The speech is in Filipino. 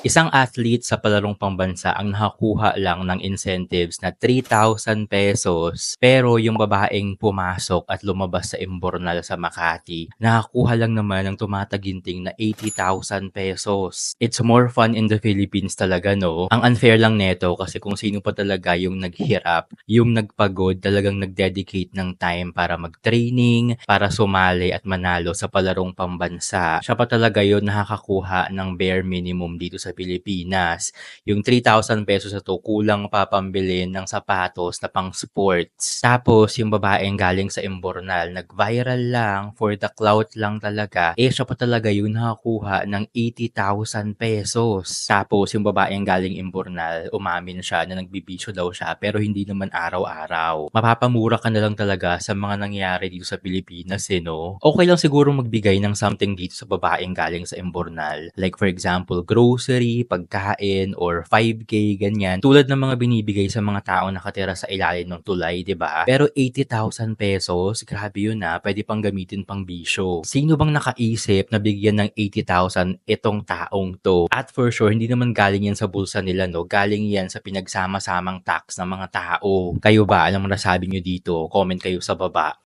Isang athlete sa palarong pambansa ang nakakuha lang ng incentives na 3,000 pesos pero yung babaeng pumasok at lumabas sa Imbornal sa Makati, nakakuha lang naman ng tumataginting na 80,000 pesos. It's more fun in the Philippines talaga no. Ang unfair lang neto kasi kung sino pa talaga yung naghirap, yung nagpagod, talagang nagdedicate ng time para mag-training, para sumali at manalo sa palarong pambansa. Siya pa talaga yun nakakakuha ng bare minimum dito sa Pilipinas. Yung 3,000 pesos na to, kulang pa pambili ng sapatos na pang sports. Tapos, yung babaeng galing sa Imbornal, nag-viral lang, for the clout lang talaga, eh siya pa talaga yung nakakuha ng 80,000 pesos. Tapos, yung babaeng galing Imbornal, umamin siya na nagbibisyo daw siya, pero hindi naman araw-araw. Mapapamura ka na lang talaga sa mga nangyari dito sa Pilipinas, eh, no? Okay lang siguro magbigay ng something dito sa babaeng galing sa Imbornal. Like, for example, grocery, pagkain, or 5K, ganyan. Tulad ng mga binibigay sa mga taong nakatira sa ilalim ng tulay, 'di ba? Pero 80,000 pesos, grabe yun na, pwede pang gamitin pang bisyo. Sino bang nakaisip na bigyan ng 80,000 itong taong to? At for sure, hindi naman galing yan sa bulsa nila, no? Galing yan sa pinagsama-samang tax ng mga tao. Kayo ba? Anong nasabi nyo dito? Comment kayo sa baba.